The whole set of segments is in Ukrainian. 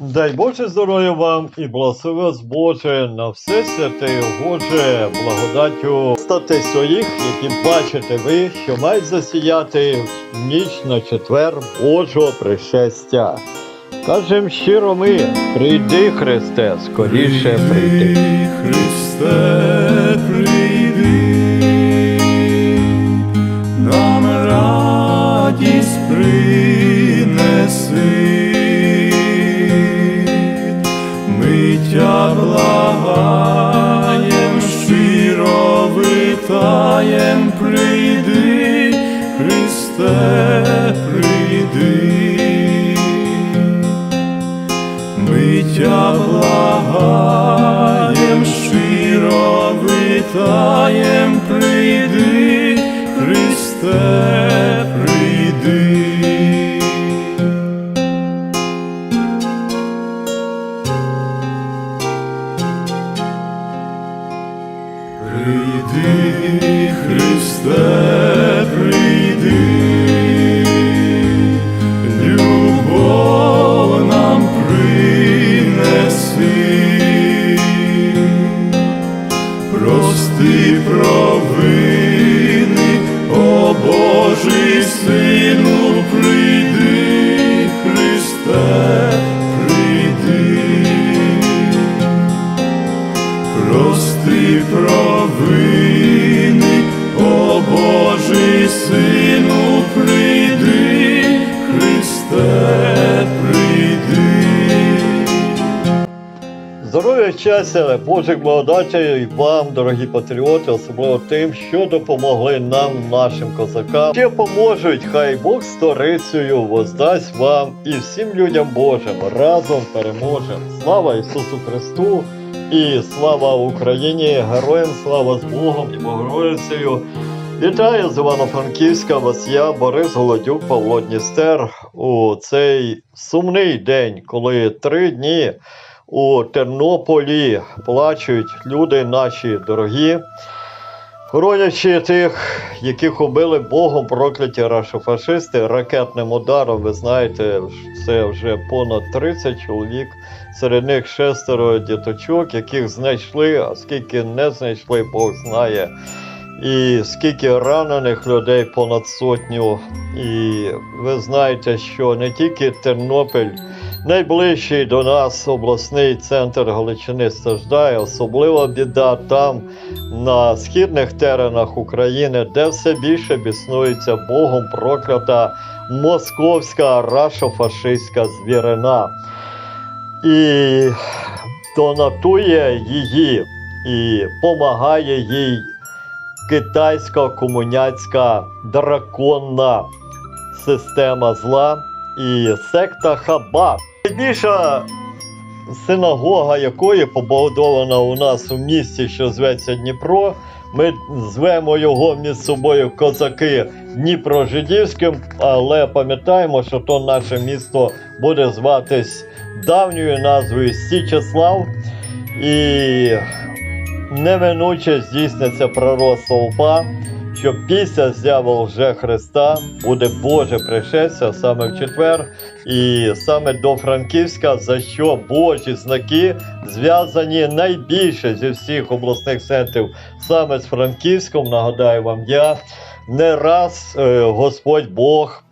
Дай Боже здоров'я вам і благослови вас Боже на все святе Боже благодаттю стати своїх, які бачите ви, що мають засіяти в ніч на четвер Божого пришестя. Кажем щиро ми, прийди, Христе, скоріше прийди. Христе, прийди, нам радість принеси, Щастя, Божих благодатей і вам, дорогі патріоти, особливо тим, що допомогли нам, нашим козакам. Ще поможуть, хай Бог сторицею воздасть вам і всім людям Божим. Разом переможемо. Слава Ісусу Христу і слава Україні! Героям слава з Богом і Богородицею! Вітаю з Івано-Франківська, вас я, Борис Голодюк, Павло Дністер у цей сумний день, коли три дні у Тернополі плачуть люди наші дорогі, хоронячи тих, яких убили Богом прокляті рашофашисти ракетним ударом. Ви знаєте, це вже понад 30 чоловік. Серед них шестеро діточок, яких знайшли, а скільки не знайшли, Бог знає. І скільки ранених людей понад сотню. І ви знаєте, що не тільки Тернопіль, найближчий до нас обласний центр Галичини страждає, особлива біда там, на східних теренах України, де все більше біснується Богом проклята московська рашофашистська звірина. І донатує її і помагає їй китайська комуняцька драконна система зла і секта Хабар. Найбільша синагога якої побудована у нас у місті, що зветься Дніпро. Ми звемо його між собою козаки Дніпрожидівським, але пам'ятаємо, що то наше місто буде зватись давньою назвою Січеслав. І неминуче здійсниться пророцтво УПА, що після зяви вже Христа буде Боже пришестя саме в четвер, і саме до Франківська, за що Божі знаки зв'язані найбільше зі всіх обласних центрів саме з Франківськом. Нагадаю вам, я не раз е, Господь Бог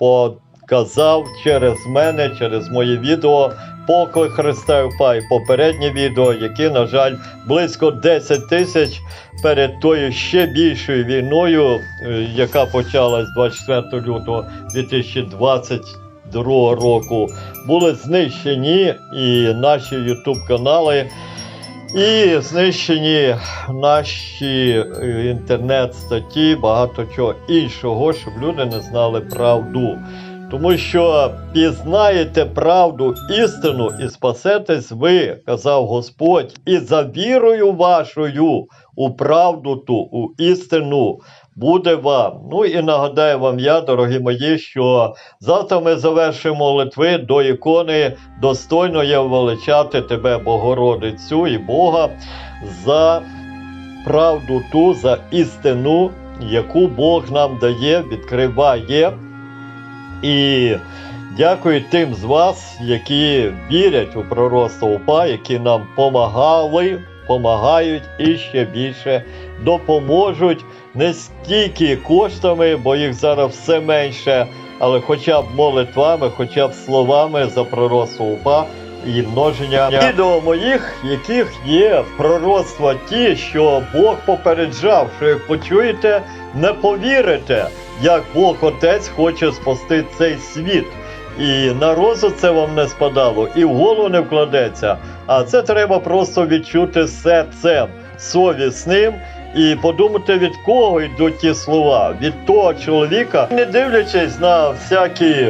показав через мене, через моє відео. Поклик Христа і попереднє відео, які, на жаль, близько 10 тисяч перед тою ще більшою війною, е, яка почалась 24 лютого 2022 року, були знищені і наші ютуб канали. І знищені наші е, інтернет-статті, багато чого іншого, щоб люди не знали правду. Тому що пізнаєте правду, істину і спасетесь ви, казав Господь, і за вірою вашою у правду ту, у істину буде вам. Ну і нагадаю вам я, дорогі мої, що завтра ми завершимо молитви до ікони достойно є величати тебе, Богородицю і Бога, за правду ту, за істину, яку Бог нам дає, відкриває. І Дякую тим з вас, які вірять у пророцтво УПА, які нам помагали, помагають і ще більше допоможуть. Не стільки коштами, бо їх зараз все менше, але хоча б молитвами, хоча б словами за пророцтво УПА і множення відео моїх, яких є пророцтва ті, що Бог попереджав, що як почуєте, не повірите, як Бог Отець хоче спасти цей світ. І на розум це вам не спадало, і в голову не вкладеться. А це треба просто відчути серцем совісним і подумати, від кого йдуть ті слова. Від того чоловіка, не дивлячись на всякі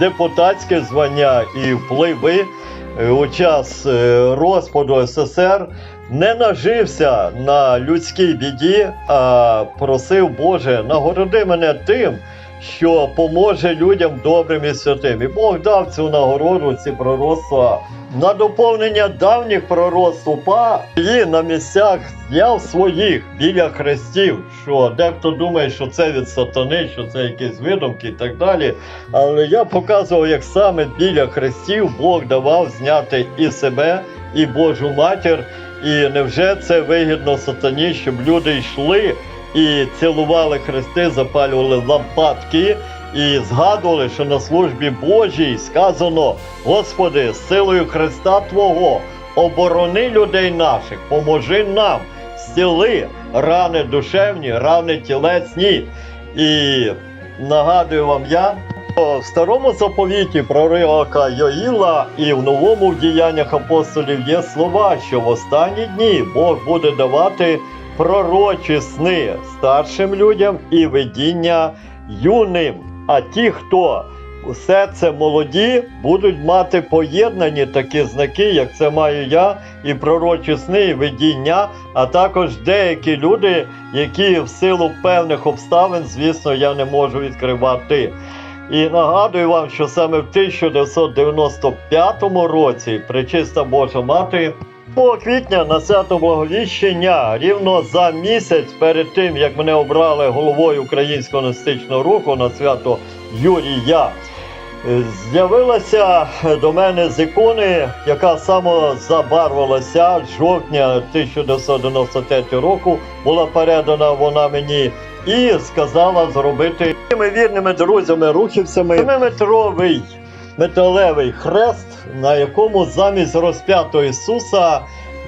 депутатські звання і впливи у час е, розпаду СССР. Не нажився на людській біді, а просив Боже, нагороди мене тим, що поможе людям добрим і святим. І Бог дав цю нагороду, ці пророцтва на доповнення давніх пророцтв і на місцях з'яв своїх біля хрестів. Що дехто думає, що це від сатани, що це якісь видумки і так далі. Але я показував, як саме біля хрестів Бог давав зняти і себе, і Божу матір. І невже це вигідно сатані, щоб люди йшли і цілували хрести, запалювали лампадки і згадували, що на службі Божій сказано: Господи, з силою Христа Твого, оборони людей наших, поможи нам, зціли рани душевні, рани тілесні. І нагадую вам я. В старому заповіті пророка Йоїла і в новому в діяннях апостолів є слова, що в останні дні Бог буде давати пророчі сни старшим людям і видіння юним. А ті, хто все це молоді, будуть мати поєднані такі знаки, як це маю я, і пророчі сни, і видіння, а також деякі люди, які в силу певних обставин, звісно, я не можу відкривати. І нагадую вам, що саме в 1995 році Пречиста Божа Мати 2 квітня на свято Благовіщення, рівно за місяць перед тим, як мене обрали головою українського настичного руху на свято Юрія, е, з'явилася до мене з ікони, яка з жовтня 1993 року. Була передана вона мені і сказала зробити моїми вірними друзями, рухівцями метровий металевий хрест, на якому замість розп'ятого Ісуса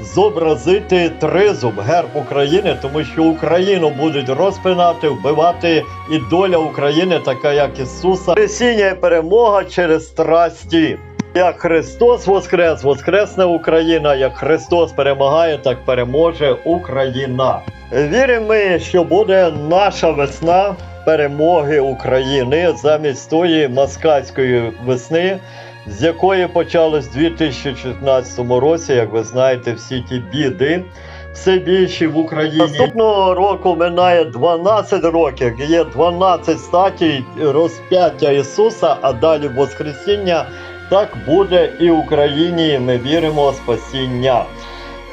зобразити тризуб, герб України, тому що Україну будуть розпинати, вбивати, і доля України, така як Ісуса. Хресіння і перемога через страсті. Як Христос воскрес, воскресне Україна, як Христос перемагає, так переможе Україна. Віримо ми, що буде наша весна перемоги України замість тої москальської весни, з якої почалось у 2014 році, як ви знаєте, всі ті біди. Все більше в Україні. Наступного року минає 12 років. Є 12 статій розп'яття Ісуса, а далі Воскресіння. Так буде і Україні. Ми віримо в спасіння.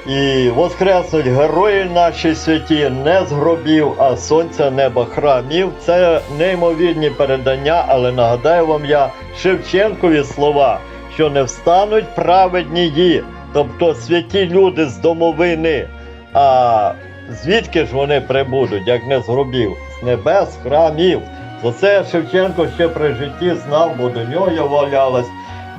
І воскреснуть герої наші святі не з гробів, а сонця неба храмів. Це неймовірні передання, але нагадаю вам я Шевченкові слова, що не встануть праведнії, тобто святі люди з домовини. А звідки ж вони прибудуть, як не з гробів? З небес, храмів. За це Шевченко ще при житті знав, бо до нього являлась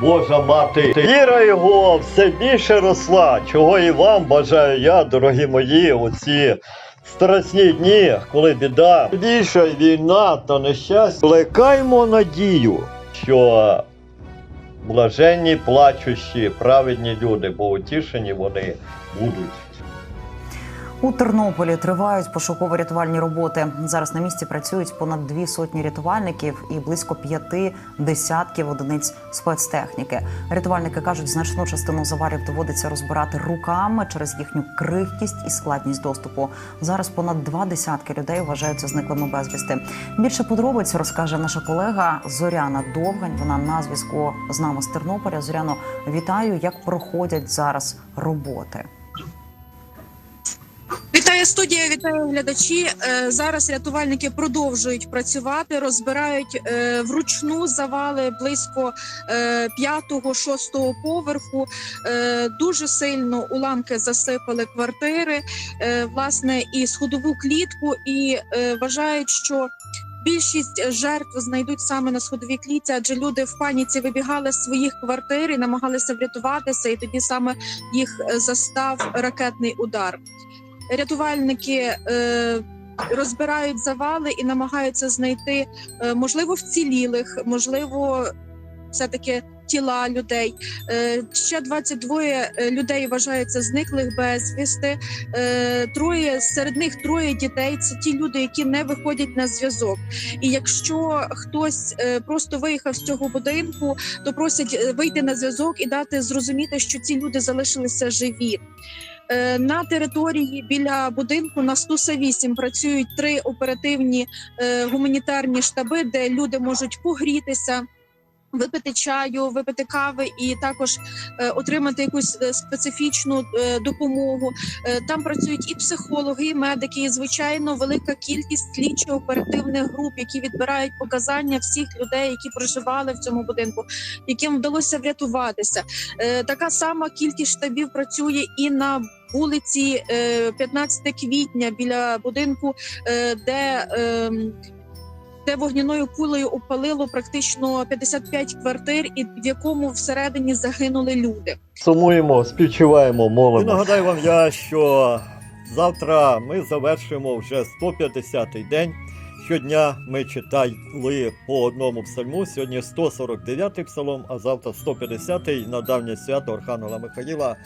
Божа мати. Віра його все більше росла, чого і вам бажаю я, дорогі мої, у ці страсні дні, коли біда, більша війна та нещастя. Плекаймо надію, що блаженні, плачущі, праведні люди, бо утішені вони будуть. У Тернополі тривають пошуково-рятувальні роботи. Зараз на місці працюють понад дві сотні рятувальників і близько п'яти десятків одиниць спецтехніки. Рятувальники кажуть, значну частину завалів доводиться розбирати руками через їхню крихкість і складність доступу. Зараз понад два десятки людей вважаються зниклими безвісти. Більше подробиць розкаже наша колега Зоряна Довгань. Вона на зв'язку з нами з Тернополя. Зоряно, вітаю. Як проходять зараз роботи? Вітаю студія, вітаю глядачі. Е, Зараз рятувальники продовжують працювати, розбирають е, вручну завали близько е, п'ятого-шостого поверху. Е, Дуже сильно уламки засипали квартири, е, власне, і сходову клітку, і е, вважають, що. Більшість жертв знайдуть саме на сходовій клітці, адже люди в паніці вибігали з своїх квартир і намагалися врятуватися, і тоді саме їх е, застав ракетний удар рятувальники е, розбирають завали і намагаються знайти е, можливо вцілілих, можливо, все таки тіла людей. Е, ще 22 е, людей вважаються зниклих безвісти. Троє серед них троє дітей. Це ті люди, які не виходять на зв'язок. І якщо хтось просто виїхав з цього будинку, то просять вийти на зв'язок і дати зрозуміти, що ці люди залишилися живі. Е, На території біля будинку на Стуса 8 працюють три оперативні е, гуманітарні штаби, де люди можуть погрітися. Випити чаю, випити кави і також е, отримати якусь е, специфічну е, допомогу. Е, там працюють і психологи, і медики, і звичайно велика кількість слідчо-оперативних груп, які відбирають показання всіх людей, які проживали в цьому будинку, яким вдалося врятуватися. Е, така сама кількість штабів працює і на вулиці е, 15 квітня біля будинку, е, де ем, де вогняною кулею опалило практично 55 квартир, і в якому всередині загинули люди. Сумуємо, співчуваємо, молимо. І нагадаю вам я, що завтра ми завершимо вже 150-й день. Щодня ми читали по одному псальму. Сьогодні 149-й псалом, а завтра 150-й на давнє свято Архангела Михаїла.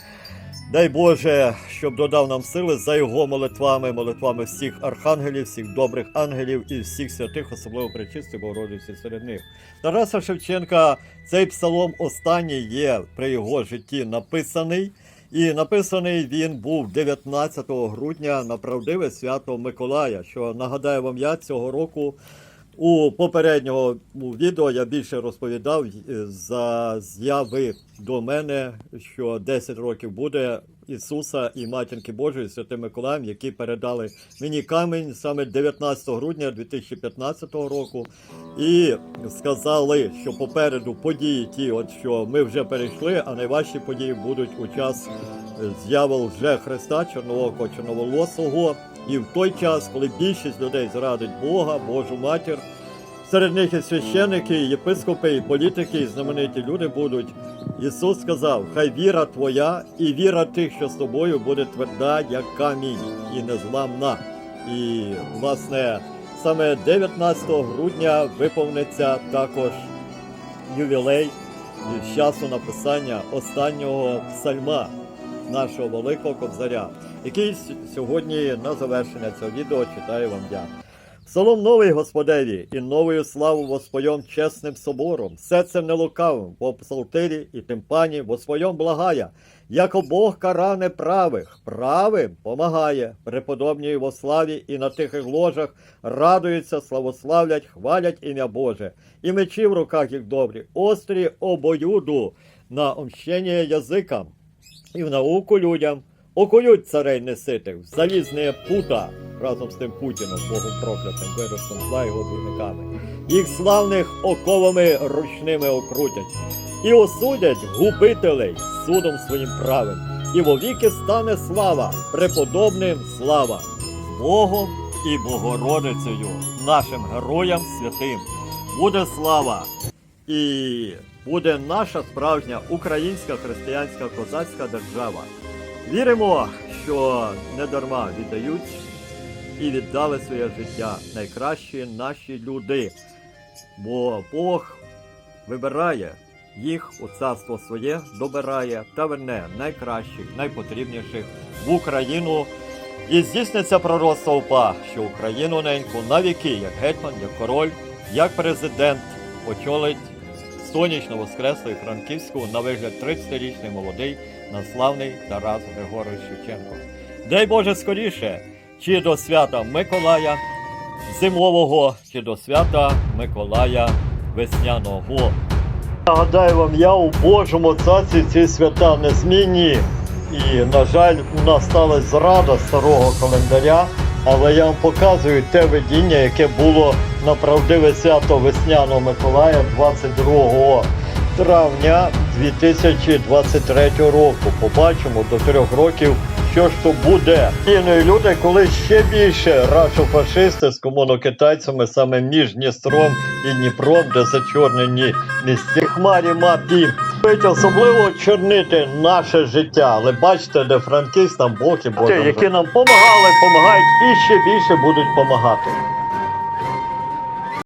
Дай Боже, щоб додав нам сили за його молитвами, молитвами всіх архангелів, всіх добрих ангелів і всіх святих, особливо причистих Богородиці серед них. Тараса Шевченка цей псалом останній є при його житті написаний. І написаний він був 19 грудня на правдиве свято Миколая. Що нагадаю вам, я цього року у попереднього відео я більше розповідав е, за з'яви до мене, що 10 років буде Ісуса і Матінки Божої Святим Миколаєм, які передали мені камінь саме 19 грудня 2015 року. І сказали, що попереду події ті, от що ми вже перейшли, а найважчі події будуть у час е, з'яви вже Христа, Чорноокого, Чорноволосого. І в той час, коли більшість людей зрадить Бога, Божу матір, серед них і священники, і єпископи, і політики, і знамениті люди будуть. Ісус сказав: Хай віра твоя і віра тих, що з тобою, буде тверда, як камінь, і незламна. І, власне, саме 19 грудня виповниться також ювілей з часу написання останнього псальма нашого великого кобзаря, який сьогодні на завершення цього відео читаю вам я. Псалом новий Господеві, і новою славу воспоєм чесним собором, серцем не лукавим, по псалтирі і тим пані воспоєм благая, яко Бог кара неправих, правим помагає, преподобні во славі і на тихих ложах радуються, славославлять, хвалять ім'я Боже, і мечі в руках їх добрі, острі обоюду на омщення язикам, і в науку людям окують царей неситих, залізне пута разом з тим Путіном, Богом проклятим, виростом зла його двійниками. Їх славних оковами ручними окрутять, і осудять губителей судом своїм правим, і вовіки стане слава, преподобним слава, Богом і Богородицею, нашим героям святим. Буде слава і буде наша справжня українська християнська козацька держава. Віримо, що не дарма віддають і віддали своє життя найкращі наші люди, бо Бог вибирає їх у царство своє, добирає та верне найкращих, найпотрібніших в Україну. І здійсниться пророцтво УПА, що Україну неньку на віки, як гетьман, як король, як президент очолить сонячно воскреслу і Франківську на вигляд 30-річний молодий наславний Тарас Григорович Шевченко. Дай Боже скоріше, чи до свята Миколая зимового, чи до свята Миколая весняного. Нагадаю вам, я у Божому царстві ці свята незмінні. І, на жаль, у нас сталася зрада старого календаря, але я вам показую те видіння, яке було на правдиве свято весняного Миколая 22 травня 2023 року. Побачимо до трьох років, що ж то буде. Ну, люди, коли ще більше рашофашисти з комунокитайцями саме між Дністром і Дніпром, де зачорнені місті хмарі мапі. Будуть особливо чорнити наше життя, але бачите, де франківськ там Боже, які нам допомагали, допомагають і ще більше будуть допомагати.